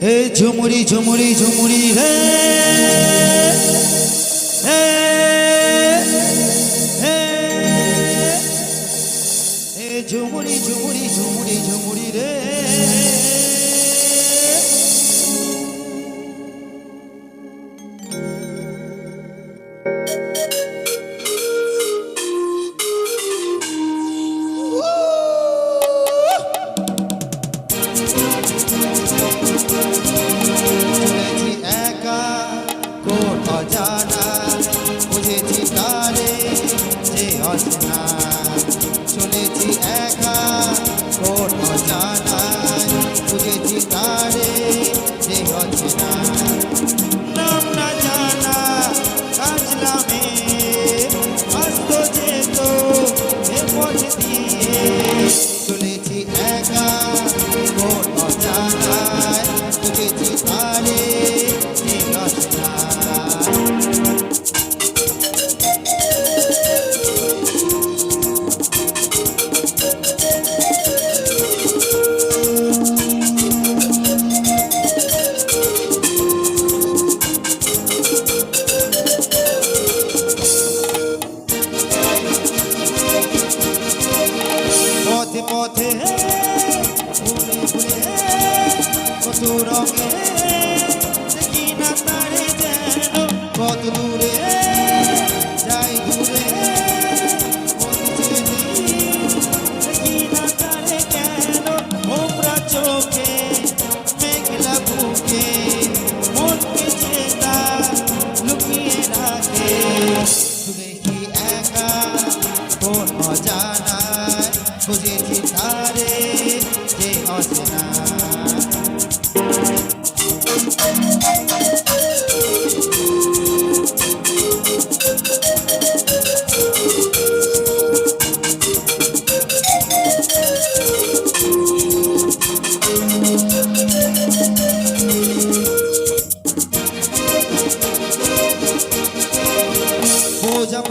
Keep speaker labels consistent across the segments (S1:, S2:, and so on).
S1: 에 조물이 조물이 조물이 에 조물이 조물이 조물이 조물이래. তারে যে অচেনা চলেছি একা। রঙে দেখি না তারে যেন কত দূরে, যাই বলছে দেখি না তারে কেন ভোমরা চোখে, মেঘলা বুকে, মনকে চেতা লুকিয়ে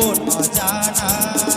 S1: কোন অজানা